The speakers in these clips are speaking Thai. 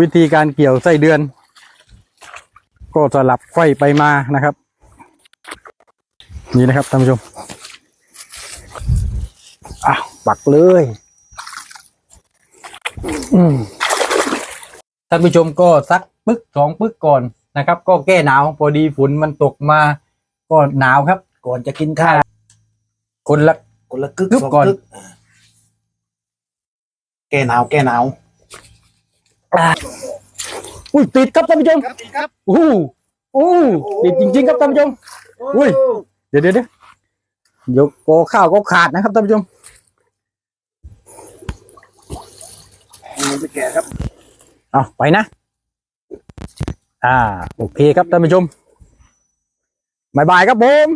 วิธีการเกี่ยวไส้เดือน ก็สลับไขว้ไปมานะครับ นี่นะครับท่านผู้ชมอ้าวปักเลยท่านผู้ชมก็ซักปึ๊กสองปึ๊กก่อนนะครับ ก็แก้หนาวพอดีฝนมันตกมาก็หนาวครับ ก่อนจะกินข้าวคนละคนละกึกกึกสองก่อนกึกแก้หนาวแก้หนาว อุ้ยติดครับท่านผู้ชมครับครับอู้หูอู้หูติดจริง ๆ ครับท่านผู้ชมอุ้ยเดี๋ยวเดี๋ยวเดี๋ยวเดี๋ยวโกข้าวก็ขาดนะครับท่านผู้ชมมันจะแก่ครับเอาไปนะ อ่า โอเคครับท่านผู้ชมบายบายครับผม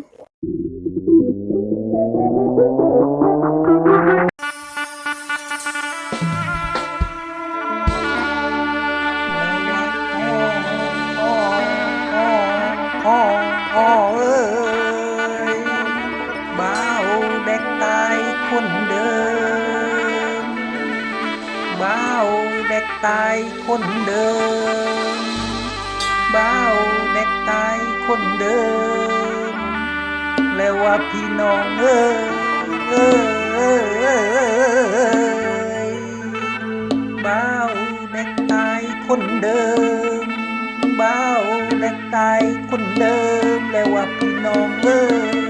ายคนเดิมเบาเด็กตายคนเดิม แล้วว่าพี่น้องเอ้ยเอ้ยเบาเด็กตายคนเดิมเบ้าเด็กตายคนเดิม แล้วว่าพี่น้องเอ้ย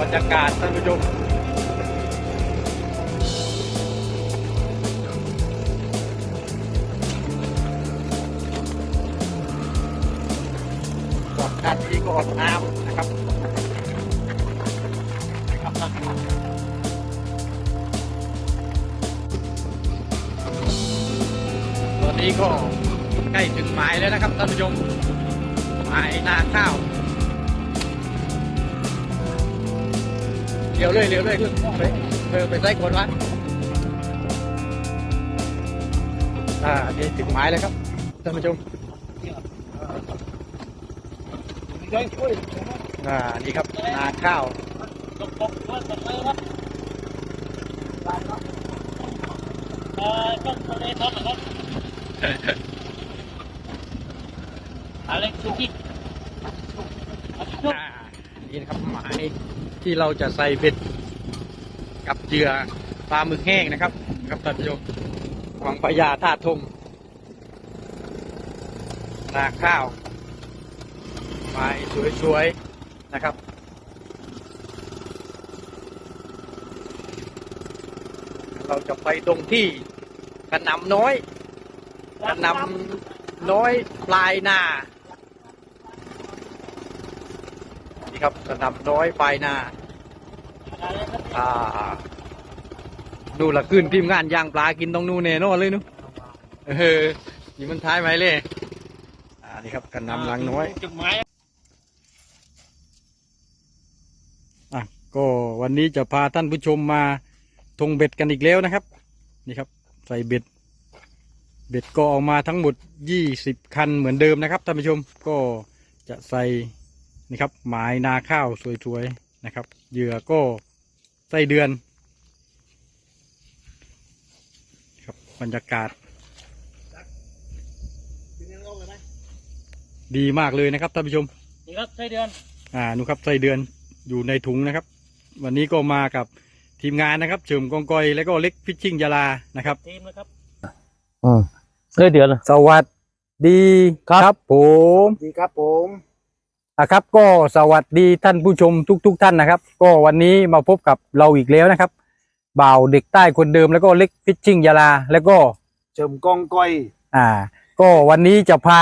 บรรยากาศท่านผู้ชมกอดกันที่กอดน้ำนะครับตอนนี้ก็ใกล้ถึงหมายแล้วนะครับท่านผู้ชมหมายนาข้า เดี๋ยวเลยเดี๋ยวเลยขึ้นไปไปไปใส่คนวะอ่านี่ถึงไม้แล้วครับท่านผู้ชมอ่านี่ครับนาข้าวอะไรสุกี้อ่านี่นะครับหมาย ที่เราจะใส่เบ็ดกับเหยื่อปลาหมึกแห้งนะครับ ครับท่านผู้ชมวังพญาท่าทงนาข้าวไม้สวยๆนะครับเราจะไปตรงที่กระนำน้อยกระนำน้อยปลายนา นี่ ครับกระหนำน้อยปลายนาอ่าดูละขึ้นทีมงานย่างปลากินตรงนู้นเน่นอนเลยนุเออนี่มันท้ายไหมเลยอ่านี่ครับกระหนำหลังน้อยจุดหมายก็วันนี้จะพาท่านผู้ชมมาทงเบ็ดกันอีกแล้วนะครับ นี่ครับ ใส่เบ็ด เบ็ดก็ออกมาทั้งหมดยี่สิบคันเหมือนเดิมนะครับท่านผู้ชมก็จะใส่ นี่ครับหมายนาข้าวสวยๆนะครับ เหยื่อก็ไส้เดือน ครับบรรยากาศ ดีมากเลยนะครับท่านผู้ชมนี่ครับไส้เดือนอ่านูครับไส้เดือนอยู่ในถุงนะครับ วันนี้ก็มากับทีมงานนะครับเฉิมกองกอยและก็เล็กพิชชิ่งยาลานะครับทีมนะครับไส้เดือนสวัสดีครับผม ดีครับผม นะครับก็สวัสดีท่านผู้ชมทุกๆท่านนะครับ ก็วันนี้มาพบกับเราอีกแล้วนะครับ บ่าวเด็กใต้คนเดิมแล้วก็เล็กพิชชิ่งยาลา แล้วก็เจิมกองก้อยอ่า ก็วันนี้จะพา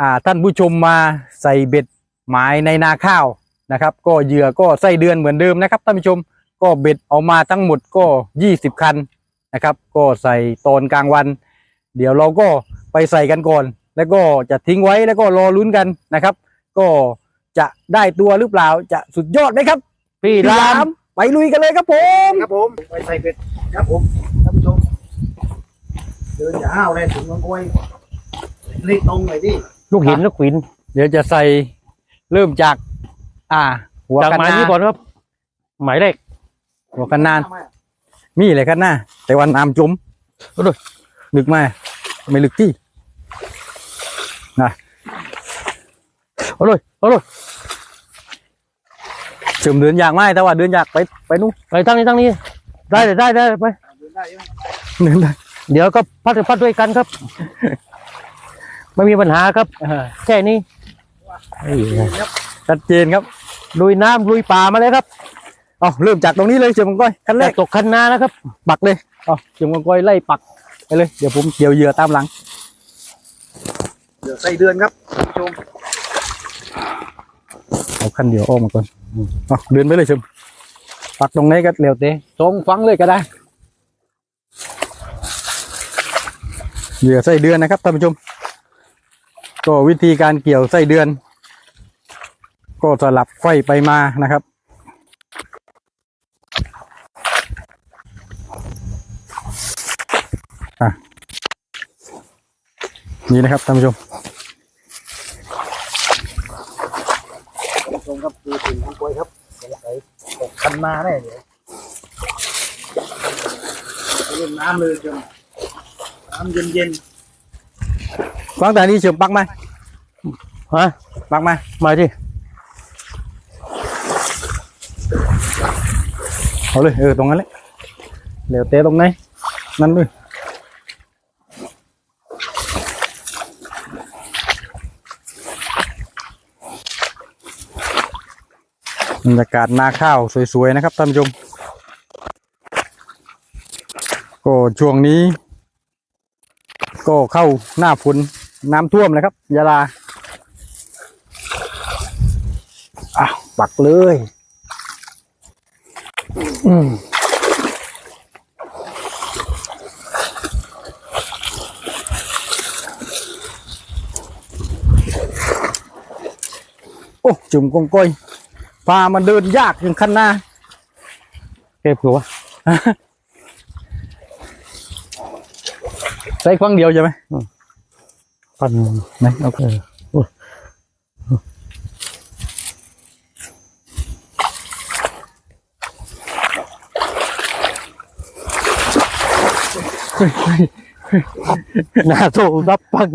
อ่าท่านผู้ชมมาใส่เบ็ดหมายในนาข้าวนะครับ ก็เหยื่อก็ไส้เดือนเหมือนเดิมนะครับท่านผู้ชมก็เบ็ดเอามาทั้งหมดก็ยี่สิบคันนะครับ ก็ใส่ตอนกลางวัน เดี๋ยวเราก็ไปใส่กันก่อน แล้วก็จะทิ้งไว้แล้วก็รอลุ้นกันนะครับ ก็จะได้ตัวหรือเปล่าจะสุดยอดไหมครับพี่พี่รารามมไปลุยกันเลยครับผมครับผมไปใส่เป็ดครับผมท่านผู้ชมเดินอย่าห้าวเลยถึงกองก้อยเล็กตรงหน่อยดิลูกหินลูกหิน เดี๋ยวจะใส่เริ่มจาก อ่า หัวจากกันหมายนานี้ก่อนครับ หมายเลขหัวกันนาน มีเลยครับหน้าแต่วันน้ำจมเอาด้วยลึกมากไม่ลึกที่ เอาเลยเอาเลยเฉิมเดินยากไหมแต่ว่าเดินยากไปไปนู่นไปทั้งนี้ทั้งนี้ ได้เลยได้ได้ไปเดินได้ใช่ไหมเดินได้เดี๋ยวก็พัดพัดด้วยกันครับ ไม่มีปัญหาครับอ่าแค่นี้เอ้ยชัดเจนครับลุยน้ำลุยป่ามาเลยครับเอาเริ่มจากตรงนี้เลยเฉิมมังก้อยขั้นแรแต่กตกคันนานะครับ ปักเลยเอาเฉิมมังก้อยไล่ปักไปเลยเดี๋ยวผมเกี่ยวเหยื่อตามหลังเดี๋ยวใส่เดือนครับท่านผู้ชม เอาขั้นเดียวออกมาก่อนเอเดินไปเลยเฉิมปักตรงไหนก็เร็วเตะตรงฟังเลยก็ได้เหยื่อไส้เดือนนะครับท่านผู้ชม ก็วิธีการเกี่ยวไส้เดือน ก็สลับไฟไปมานะครับอะนี่นะครับท่านผู้ชม ท่านผู้ชมครับดูถึงกองก้อยครับสงสัย ตกคันนาแน่เดี๋ยวไปเล่นน้ำเลยเจิมน้ำเย็นฟังแต่นี้เชื่อมปักไหมฮะปักไหมมาที่เอาเลยเออตรงนั้นเลยเหลวเตะตรงไหนนั่นเลย บรรยากาศนาข้าวสวยๆนะครับท่านผู้ชมก็ช่วงนี้ ก็เข้าหน้าฝนน้ำท่วมเลยครับยาลาอ้าวปักเลยอืมโอ้จุ่มกงก้อย พามาเดินยากอย่างคันหน้าเก็บหัวใส่ครั้งเดียวใช่ไหมปันไหนเอเออเฮ้ยเฮ้ยหน้าโตรับปัง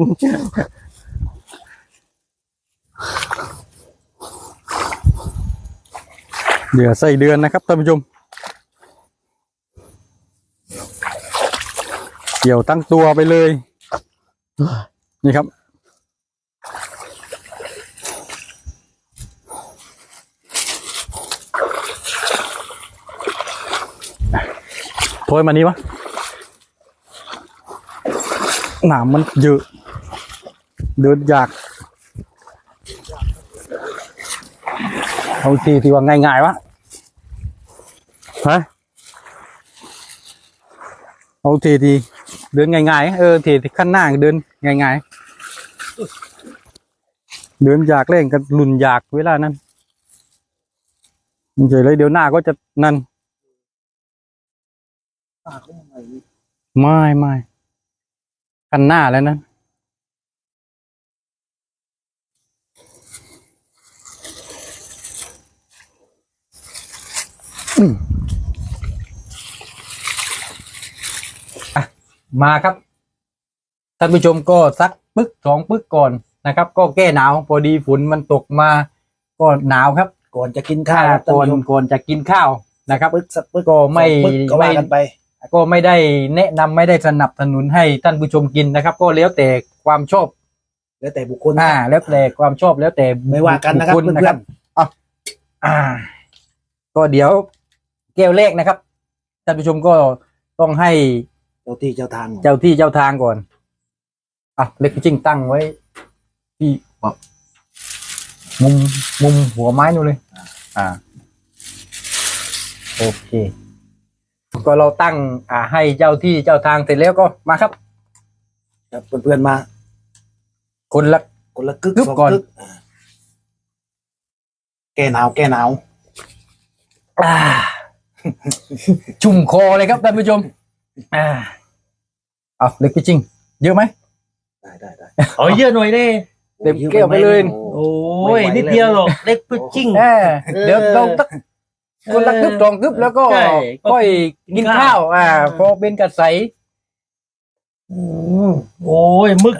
เหลือใส่เดือนนะครับท่านผู้ชมเกี่ยวตั้งตัวไปเลย นี่ครับ โทยมานี้วะหนามมันเยอะ เดินยาก เอาทีที่ว่าง่ายๆวะฮะเอาทีที่เดินง่ายๆเออทีที่ขั้นหน้าเดินง่ายๆเดินอยากเล่นกันลุนอยากเวลานั้นเฉยเลยเดี๋ยวหน้าก็จะนั่นไม่ไม่กันหน้าแล้วนะ มอะมาครับท่านผู้ชมก็สักปึ๊กสองปึ๊กก่อนนะครับ ก็แก้หนาวพอดีฝนมันตกมาก็หนาวครับ ก่อนจะกินข้าวถ้าครับท่านก่อนผู้ชมก่อนจะกินข้าวนะครับปึ๊กสักปึ๊กก็ไม่สองปึ๊กก็ว่าไม่ กันไป ก็ไม่ได้แนะนำไม่ได้สนับสนุนให้ท่านผู้ชมกินนะครับ ก็แล้วแต่ความชอบแล้วแต่บุคคลอ่าแล้วแต่ความชอบแล้วแต่ไม่ว่ากันนะครับคเพื่นะคอรันบอะอ่า ก็เดี๋ยว แก้วแรกนะครับท่านผู้ชมก็ต้องให้ๆเจ้าที่เจ้าทางเจ้าที่เจ้าทางก่อนอะเล็กจริงตั้งไว้ ที่แบบมุมมุมหัวไม้นู่นเลย อ่า โอเคก็เราตั้ง อ่า ให้เจ้าที่เจ้าทางเสร็จแล้วก็มาครับครับเพื่อนๆมา คนละคนละกึกกึกสองก่อนกึกแก้หนาวแก้หนาวอ่า ชุ่มคอเลยครับท่านผู้ชม อ่า เอาเล็กจริง เยอะไหม ได้ได้ได้เอาเยอะหน่อยเด้เต็มแก้วไปเลย โอ้โอ้ยนิดเดียวหรอกเล็กปึ๊ดจิ้งเออเดี๋ยวเราตักคนละกึบสองกึบแล้วก็ใช่ค่อยกินข้าว อ่า พอเป็นกระใสอืมโอ้ยมึก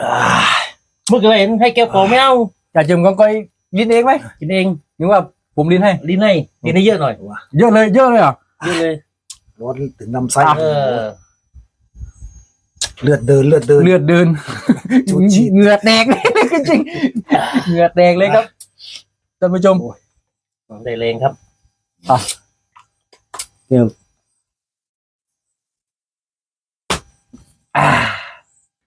มึกอะไรเห็นให้แก้วโปไม่เอาจะจิมก็ก้อยลิ้นเองไหมกินเองหรือว่าผมลิ้นให้ลิ้นให้ลิ้นให้เยอะหน่อยเยอะเลยเยอะเลยเหรอะ เยอะเลยร้อนถึงลำไส้อะเออเลือดเดินเลือดเดิน เลือดเดินชุดฉีดเหงื่อแตกเลยจริงเหงื่อแตกเลยครับท่านผู้ชมได้เลงครับเดี๋ยวอ่า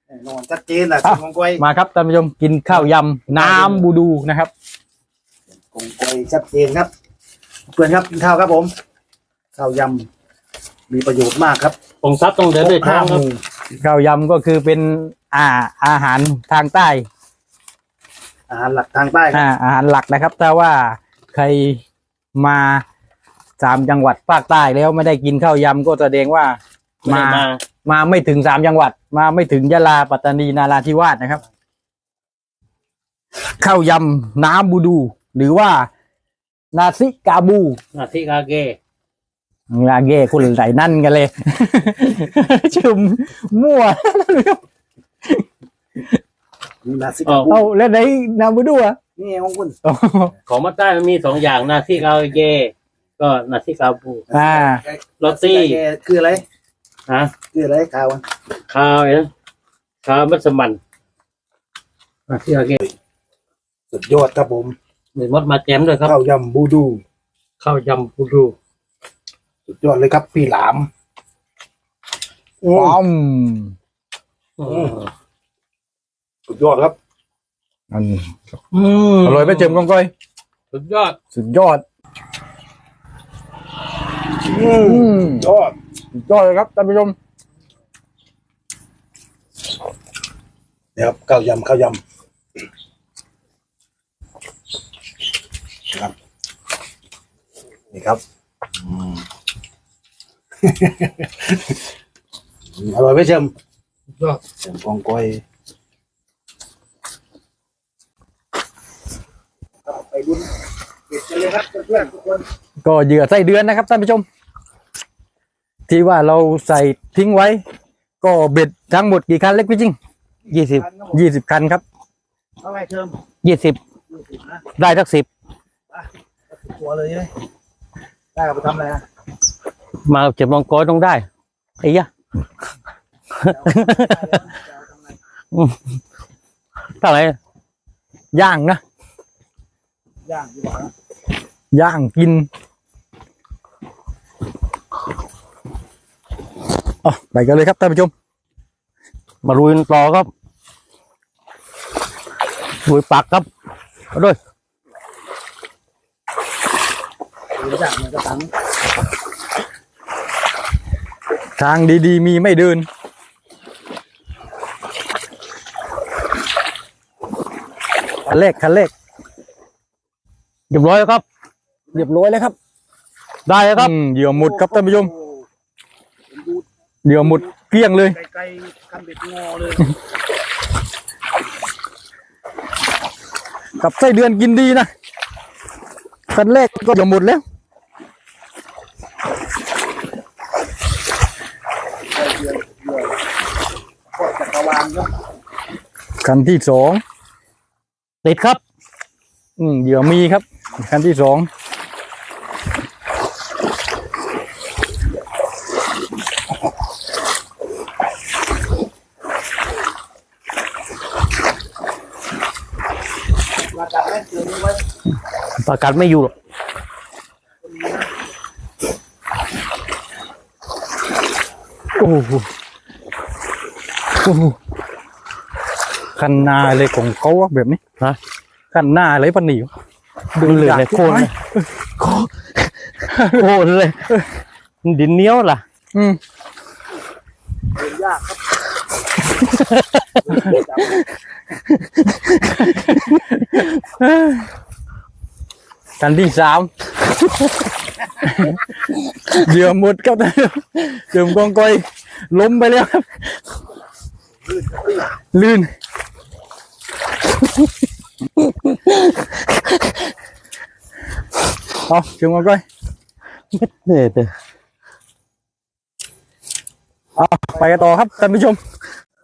แน่นอนชัดเจนแหละอะกงกวยมาครับท่านผู้ชมกินข้าวยำน้ำบูดูนะครับกงกวยชัดเจนครับเพื่อนครับกินข้าวครับผม ข้าวยำมีประโยชน์มากครับองซับต้องเดินด้วยเท้าครับหมู่ข้าวยำก็คือเป็นอ่าอาหารทางใต้ อาหารหลักทางใต้ครับอ่าอาหารหลักนะครับ ถ้าว่าใครมาสามจังหวัดภาคใต้แล้วไม่ได้กินข้าวยำก็แสดงว่าไม่มาได้มา มาไม่ถึงสามจังหวัด มาไม่ถึงยะลาปัตตานีนาราธิวาสนะครับข้าวยำน้ำบูดู หรือว่า นาซิกาบู นาทีกาเก งาเก้คุณไหลนั่นกันเลย ชุมมั่วมีนาซิอ๋อกาบูเอาแล้วไหนนาบูดูอะนี่ไงของคุณของมาใต้มันมีสองอย่างนาทีกาเกก็นาทีกาบูอ่าลอตตี้แกคืออะไรฮะคืออะไรข้าวอะข้าวไอ้นะข้าวมัสมันนาทีกาเกสุดยอดครับผมมีมดมาแจมด้วยครับข้าวยำบูดูข้าวยำปูดู สุดยอดเลยครับพี่หลามป้อมอืมสุดยอดครับ อันอืมอร่อยไหมเจมส์กองก้อย สุดยอด สุดยอดอืมอืมยอดสุดยอดเลยครับท่านผู้ชมเดี๋ยวครับข้าวยำข้าวยำครับนี่ครับอืม อร่อยไหมเชมสุดยอดเชมกองกอยไปลุ้นเก็บกันเลยครับเพื่อนๆทุกคนก็เหยื่อไส้เดือนนะครับท่านผู้ชม ที่ว่าเราใส่ทิ้งไว้ ก็เบ็ดทั้งหมดกี่คันเล็กพี่จริงยี่สิบยี่สิบคันครับเอาไงเชิมยี่สิบยี่สิบนะได้สักสิบตัวเลยใช่ไหมได้เอาไปทำอะไรนะ มาเจ็บมองกอยต้องได้ไอ้ยะเท่าไรย่างนะย่างดีกว่านะย่างกินอ๋อไปกันเลยครับท่านผู้ชม มาลุยต่อครับลุยปักครับเอาด้วยหรือย่างมันก็ตัง ทางดีๆ มีไม่เดิน คันเลขคันเลขเรียบร้อยแล้วครับ เรียบร้อยแล้วครับ ได้แล้วครับอืมเหยื่อหมดครับท่านผู้ชมโอ้ผมดูเหยื่อหมดเกลี้ยงเลย ไกลๆกันเบ็ดงอเลย กับไส้เดือนกินดีนะคันแรกก็จะหมดแล้ว กดจักรวาลครับคันที่สองติดครับ อืมเหยื่อมีครับ คันที่สองมาจับแม่เสือนี้ไว้ประกันไม่อยู่หรอกโอ้โหโอ้โห คันหนาเลยของเขาอะแบบนี้ฮะ คันหน้าเลยปันหนีวดึงเหลือในโคนไหมเลยโคนเลยดินเหนี้ยวล่ะ อืมเดินยากครับจับคันที่สามเหยื่อหมดครับท่านผู้ชมเดิมกองกอยล้มไปแล้วครับ ลื่น เอาเชิงกองกอยเนี่ยเด้อเอไปกันต่อครับท่านผู้ชม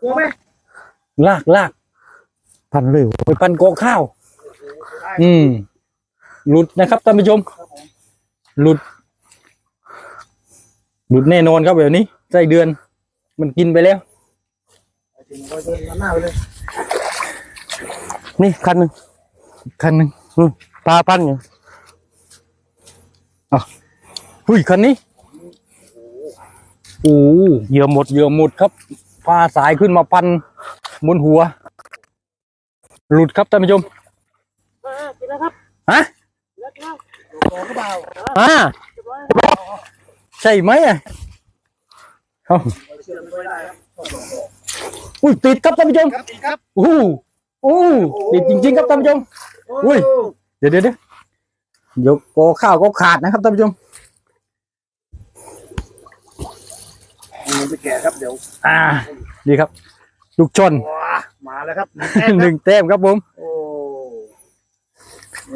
กลัวไหมลากลากพันเลยไปพันกอข้าว อืม หลุดนะครับท่านผู้ชม หลุด หลุดแน่นอนครับแบบนี้ไส้เดือน มันกินไปแล้วถึงเราเดิ นหน้าไปเลยนี่คันหนึ่งอีกคันหนึ่งอืมปลาพันอยู่หุ้ยคันนี้โอ้เหยื่อหมดเหยื่อหมดครับพาสายขึ้นมาพันบนหัว หลุดครับท่านผู้ชมฮะรอก็เปล่าอ่าใช่ไหมอะเอาเชื่อไม่ได้ครับอุ้ยติดครับท่านผู้ชมครับอีกครับโอ้ โหโอ้โหติดจริง ๆ ครับท่านผู้ชมอุ้ยเดี๋ยวเดี๋ยวเดี๋ยวเดี๋ยวกอข้าวก็ขาดนะครับท่านผู้ชมมันจะแก่ครับเดี๋ยวอ่าดีครับ ลูกชนว้ามาแล้วครับหนึ่งแต้มครับผมโอ้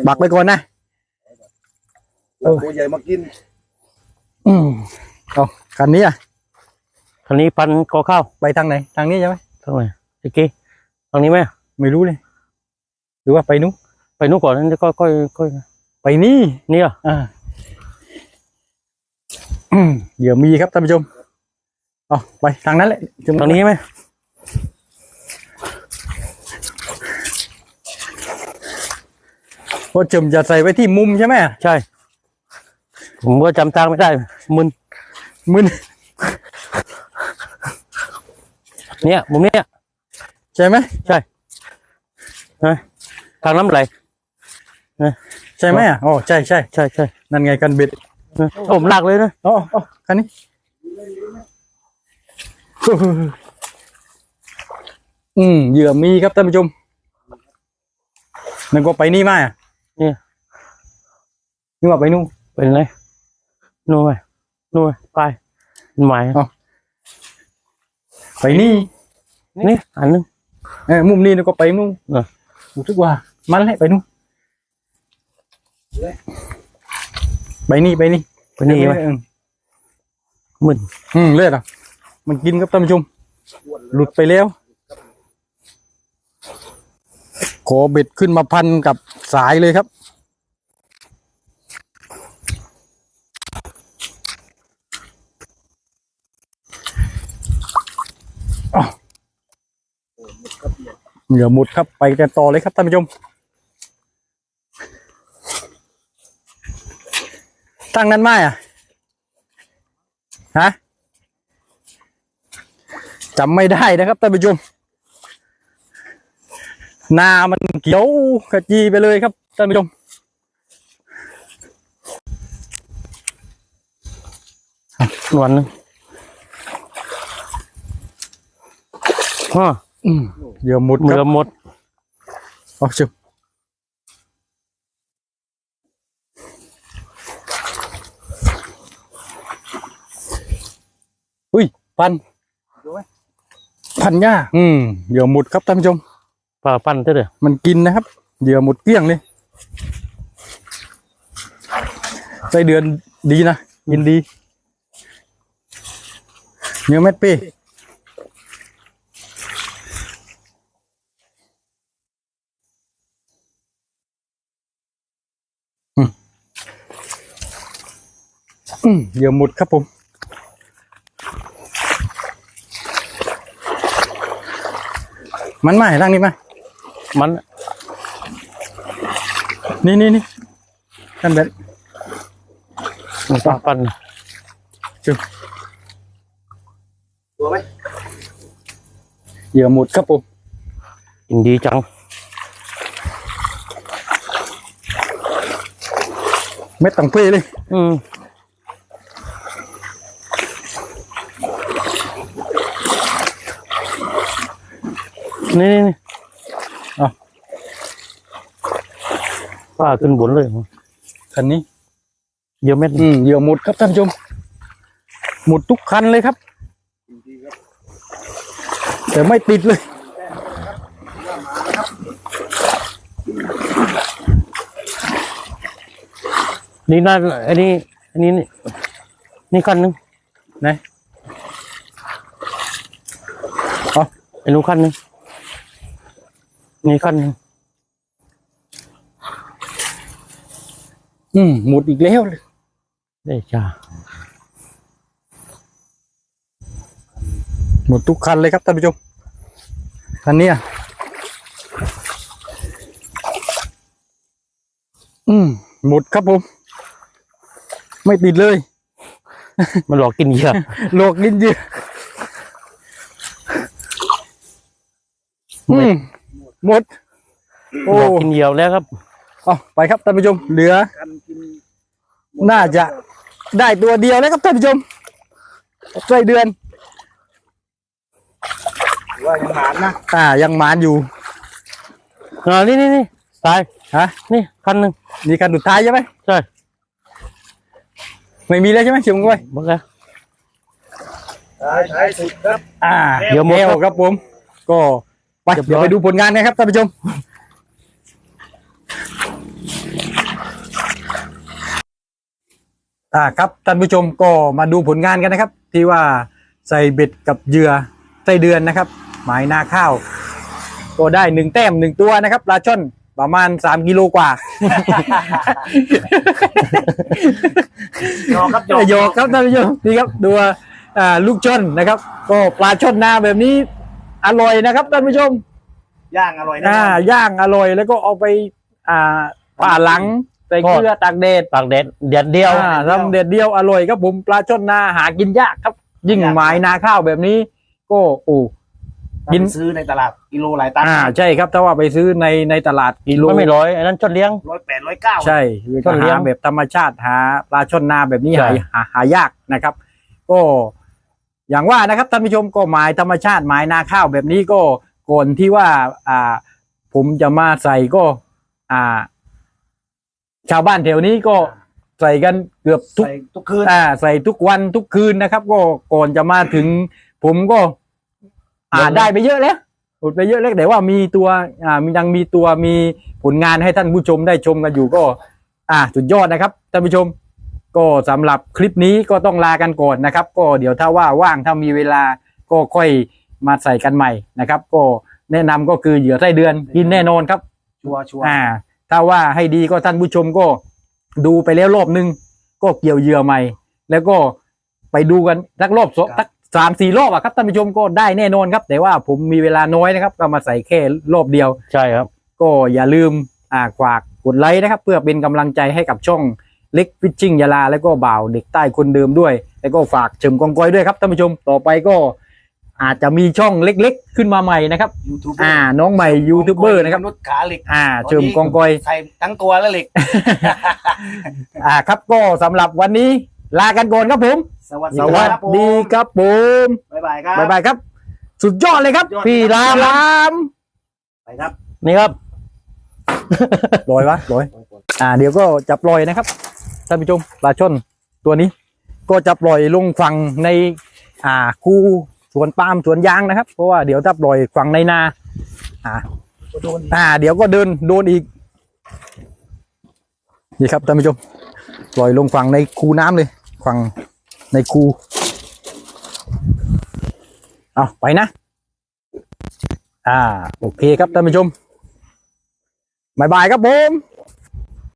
บักไปก่อนนะเออตัวใหญ่มากิน อืมเอาคันนี้อะคันนี้พันกอข้าวไปทางไหน ทางนี้ใช่ไหมทางไหนตะกี้ทางนี้ไหม ไม่รู้เลย หรือว่าไปนู้นไปนู่นก่อนนั้นจะค่อยค่อยค่อยไปนี่นี่เหรออ่าอืมเดี๋ยวมีครับท่านผู้ชมเอาไปทางนั้นแหละจงทางนี้ไหมเพราะจมจะใส่ไว้ที่มุมใช่ไหมใช่ ผมก็จำทางไม่ได้มึนมึนเนี่ยมุมเนี้ยใช่ไหม ทางน้ำไหลใช่ไหมอะอ๋อใช่ใช่ใช่ใช่นั่นไงกันเบ็ดโอ้ผมลากเลยนะอ๋ออ๋อคันนี้อืมเหยื่อมีครับท่านผู้ชมนั่นก็ไปนี่มาอะนึกว่าไปนู่นเป็นไรนู่นไหมนู่นไหมไปเป็นหมายไปนี่นี่อันนึงเออมุมนี้นึกว่าไปนู่นเห รอรู้สึกว่ามันแหละไปนู่นไปนี่ไปนี่เป็นนี่ไหมเออมึนอืมเลือดอะ มันกินครับท่านผู้ชมหลุดไปแล้วขอเบ็ดขึ้นมาพันกับสายเลยครับอ้าว เหงื่อหมดครับไปกันต่อเลยครับท่านผู้ชมตั้งนั้นไหมอะฮะจำไม่ได้นะครับท่านผู้ชมนามันเขียวขจีไปเลยครับท่านผู้ชมวันนึงอ๋ออืม เดี๋ยวมดเดี๋ยวมดเอาชิมอุ้ย พัน พันหญ้าอืมเหยื่อหมุดครับท่านผู้ชมป่าพันเด้อมันกินนะครับเดี๋ยวหมุดเกลี้ยงเลยใจเดือนดีนะกินดี เนื้อเม็ดปี เหยื่อหมุดครับผม มันมาให้ร่างนี้มามัน นี่นี่นี่นั่นแบบมันปลาปั้นตัวไหมเหยื่อหมุดครับผมกินดีจังเม็ดตังเป้เลย อืม นี่นี่นี่อะปลาขึ้นบนเลยคันนี้เยอะเม็ดอืมเหยื่อหมุดครับท่านผู้ชม หมุดทุกคันเลยครับ แต่ไม่ติดเลยนี่น่าอันนี้อันนี้นี่นี่คันหนึงไหนไอ้หนูคันหนึง นี่คันหนึงอืม หมุดอีกแล้วได้จ้าหมุดทุกคันเลยครับท่านผู้ชม คันเนี้ยอืม หมุดครับผม ไม่ติดเลย มันหลอกกินเหยื่อโลกลิ้นเยืออืม หมด โอ้หลอกกินเหยื่อแล้วครับเอาไปครับท่านผู้ชมเหลือกันกินน่าจะได้ตัวเดียวแล้วครับท่านผู้ชมใกล้เดือนว่ายังหมานนะอ่ายังหมานอยู่อ่านี่นี่นี่ตายฮะนี่คันหนึ่งนี่การสุดท้ายใช่ไหมใช่ไม่มีแล้วใช่ไหมเชียงกล้วยบอกแล้วท้ายท้ายสุดครับ อ่าเดี๋ยวหมดแก้ครับครับผม ก็ ไปเรียบร้อยเดี๋ยวไปดูผลงานกันครับท่านผู้ชมอ่าครับท่านผู้ชมก็มาดูผลงานกันนะครับ ที่ว่าใส่เบ็ดกับเหยื่อไส้เดือนนะครับ หมายนาข้าว ก็ได้หนึ่งแต้มหนึ่งตัวนะครับปลาช่อนประมาณสามกิโลกว่า ยอครับโยกครับท่านผู้ชมนี่ครับดูว่าอ่าลูกช่อนนะครับ ก็ปลาช่อนนาแบบนี้ อร่อยนะครับท่านผู้ชมย่างอร่อยแน่นอ่าอนย่างอร่อยแล้วก็เอาไป อ่าผ่าหลังใส่เกลือตากแดดปากแดดเดียดเดียว อ่าทำเด็ดเดียวอร่อยครับผมปลาช่อนนาหากินยากครับ ยิ่งหมายนาข้าวแบบนี้ ก็โอ้ กิกิน นซื้อในตลาดกิโลหลายตันอ่าใช่ครับ ถ้าว่าไปซื้อในในตลาดกิโล มันไม่ร้อย อันนั้นจดเลี้ยง ร้อยแปดร้อยเก้า ใช่คือต้นเลี้ยหางแบบธรรมชาติหาปลาช่อนนาแบบนี้ใช่ หาหาหายากนะครับ ก็ อย่างว่านะครับท่านผู้ชมก็หมายธรรมชาติหมายนาข้าวแบบนี้ก็ก่อนที่ว่าอ่าผมจะมาใส่ก็อ่า ชาวบ้านแถวนี้ก็ใส่กันเกือบทุกใส่ทุกคืนอ่าใส่ทุกวันทุกคืนนะครับ ก็ก่อนจะมาถึง ผมก็ อ่าลงเลยได้ไปเยอะแล้วหมดไปเยอะแล้วแต่ว่ามีตัวอ่ามียังมีตัวมีผลงานให้ท่านผู้ชมได้ชมกันอยู่ก็ อ่าสุดยอดนะครับท่านผู้ชม ก็สำหรับคลิปนี้ก็ต้องลากันก่อนนะครับ ก็เดี๋ยวถ้าว่าว่างถ้ามีเวลาก็ค่อยมาใส่กันใหม่นะครับ ก็แนะนำก็คือเหยื่อไส้เดือนกินแน่นอนครับชัวร์ชัวร์อ่า ถ้าว่าให้ดีก็ท่านผู้ชมก็ดูไปแล้วรอบหนึ่งก็เกี่ยวเหยื่อใหม่ แล้วก็ไปดูกันสักรอบสองสักสามสี่รอบอะครับท่านผู้ชมก็ได้แน่นอนครับ แต่ว่าผมมีเวลาน้อยนะครับ ก็มาใส่แค่รอบเดียว ใช่ครับ ก็อย่าลืมอ่าฝากกดไลค์นะครับ เพื่อเป็นกำลังใจให้กับช่อง เล็กฟิชชิ่งยาลาแล้วก็บ่าวเด็กใต้คนเดิมด้วย แล้วก็ฝากเฉิมกองกอยด้วยครับท่านผู้ชมต่อไปก็อาจจะมีช่องเล็กๆ ขึ้นมาใหม่นะครับยูทูบอ่าน้องใหม่ยูทูบเบอร์นะครับมนุษย์ขาเหล็กอ่าเฉิมกองกอย ใส่ทั้งตัวแล้วเหล็ก อ่าครับก็สำหรับวันนี้ลากันก่อนครับผม สวัสดีสวัสครับผมดีครับผมบ๊ายบายครับ บ๊ายบายครับ สุดยอดเลยครับ ยอด พี่รามรามไปครับ นี่ครับปล่อยวะปล่อย อ่า เดี๋ยวก็จะปล่อยนะครับ ท่านผู้ชมปลาช่อนตัวนี้ ก็จะปล่อยลงฝั่งในอ่าคูสวนปาล์มสวนยางนะครับ เพราะว่าเดี๋ยวถ้าปล่อยฝั่งในนา อ่าโดนอ่า เดี๋ยวก็เดินโดนอีก นี่ครับท่านผู้ชมปล่อยลงฝั่งในคูน้ำเลยฝั่งในคูเอาไปนะ อ่า โอเคครับท่านผู้ชมบายบายครับผม